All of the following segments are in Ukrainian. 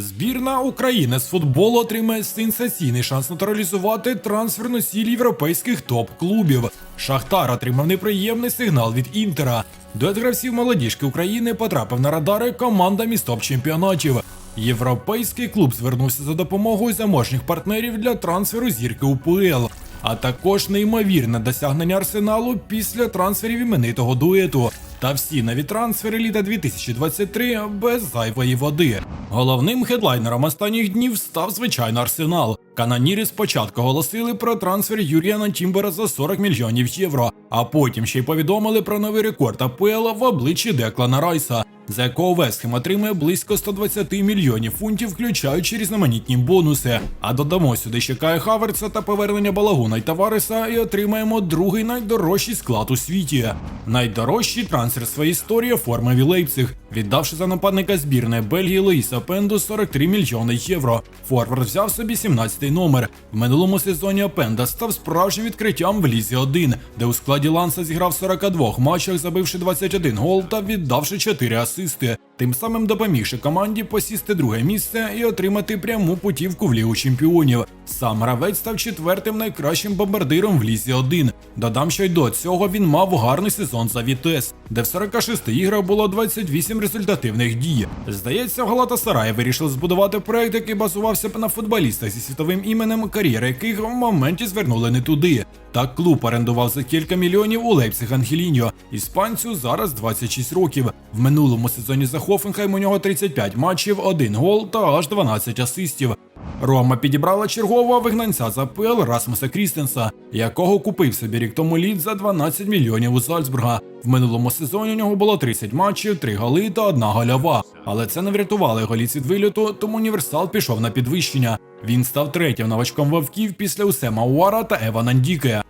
Збірна України з футболу отримає сенсаційний шанс натуралізувати трансферну сіль європейських топ-клубів. Шахтар отримав неприємний сигнал від Інтера. Дует гравців молодіжки України потрапив на радари командами з топ-чемпіонатів. Європейський клуб звернувся за допомогою заможних партнерів для трансферу зірки УПЛ, а також неймовірне досягнення арсеналу після трансферів іменитого дуету. Та всі нові трансфери літа 2023 без зайвої води. Головним хедлайнером останніх днів став звичайно арсенал. Каноніри спочатку оголосили про трансфер Юріана Тімбера за 40 мільйонів євро, а потім ще й повідомили про новий рекорд АПЛ в обличчі Деклана Райса, за якого Вестхем отримує близько 120 мільйонів фунтів, включаючи різноманітні бонуси. А додамо сюди ще Кая Хаверца та повернення Балагуна й Тавареса і отримаємо другий найдорожчий склад у світі. Найдорожчий трансфер своєї історії оформив і Лейпциг, віддавши за нападника збірної Бельгії Луїса Пенду 43 мільйони євро. Форвард взяв собі 17-й номер. В минулому сезоні Опенда став справжнім відкриттям в Лізі 1, де у складі Ланса зіграв 42 матчах, забивши 21 гол та віддавши 4 асисти. Тим самим допомігши команді посісти друге місце і отримати пряму путівку в Лігу чемпіонів. Сам гравець став четвертим найкращим бомбардиром в Лізі 1. Додам, що й до цього він мав гарний сезон за Вітес, де в 46 іграх було 28 результативних дій. Здається, в Галатасараї вирішили збудувати проект, який базувався на футболістах зі світовим іменем, кар'єри яких в моменті звернули не туди. Так клуб орендував за кілька мільйонів у Лейпциг Ангеліньо. Іспанцю зараз 26 років. В минулому сезоні за Хофенхайм у нього 35 матчів, 1 гол та аж 12 асистів. Рома підібрала чергового вигнанця з АПЛ Расмуса Крістенса, якого купив собі рік тому літ за 12 мільйонів у Зальцбурга. В минулому сезоні у нього було 30 матчів, 3 голи та одна гольова. Але це не врятувало його ліц від виліту, тому універсал пішов на підвищення. Він став третім новачком вовків після Усема Уара та Евана Ndікея.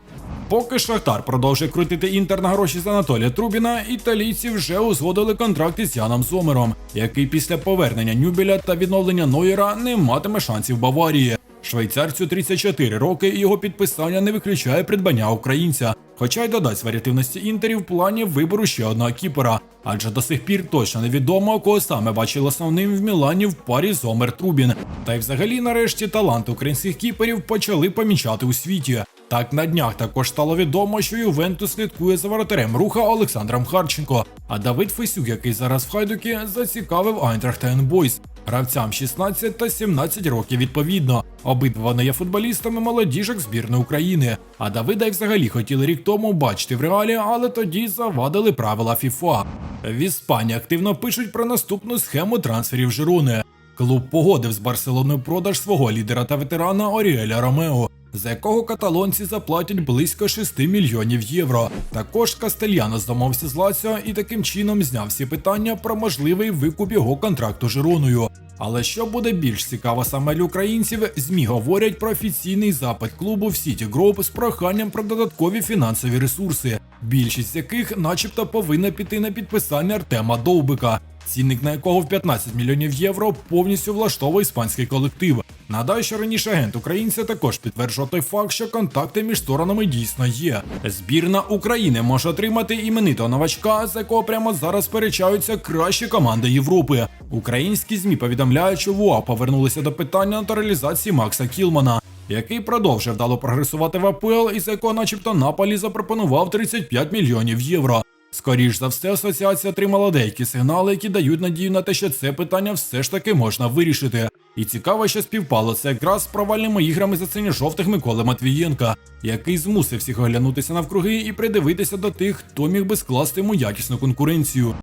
Поки Шахтар продовжує крутити інтер на гроші з Анатолія Трубіна, італійці вже узгодили контракти з Яном Сомером, який після повернення Нюбеля та відновлення Нойера не матиме шансів Баварії. Швейцарцю 34 роки і його підписання не виключає придбання українця, хоча й додасть варіативності інтерів в плані вибору ще одного кіпера, адже до сих пір точно невідомо, кого саме бачили основним в Мілані в парі Зомер Трубін. Та й взагалі, нарешті, таланти українських кіперів почали помічати у світі. Так на днях також стало відомо, що Ювентус слідкує за воротарем руха Олександром Харченко. А Давид Фесюк, який зараз в Хайдукі, зацікавив Айнтрахт Бойс. Гравцям 16 та 17 років відповідно. Обидва вони є футболістами молодіжок збірної України. А Давида й взагалі хотіли рік тому бачити в реалі, але тоді завадили правила ФІФА. В Іспанії активно пишуть про наступну схему трансферів Жируни. Клуб погодив з Барселоною продаж свого лідера та ветерана Оріеля Ромео, за якого каталонці заплатять близько 6 мільйонів євро. Також Кастельяно здомовився з Лаціо і таким чином зняв всі питання про можливий викуп його контракту Жироною. Але що буде більш цікаво саме для українців, змі говорять про офіційний запит клубу в City Group з проханням про додаткові фінансові ресурси, більшість з яких, начебто, повинна піти на підписання Артема Довбика, цінник на якого в 15 мільйонів євро повністю влаштовує іспанський колектив. Нагадаю, що раніше агент українця також підтверджував той факт, що контакти між сторонами дійсно є. Збірна України може отримати іменитого новачка, з якого прямо зараз сперечаються кращі команди Європи. Українські змі повідомляють, що ВУА повернулися до питання натуралізації Макса Кілмана. Який продовжив вдало прогресувати в АПЛ, і за якого, начебто, Наполі запропонував 35 мільйонів євро. Скоріш за все, асоціація отримала деякі сигнали, які дають надію на те, що це питання все ж таки можна вирішити. І цікаво, що співпало це якраз з провальними іграми за сині жовтих Миколи Матвієнка, який змусив всіх оглянутися навкруги і придивитися до тих, хто міг би скласти йому якісну конкуренцію.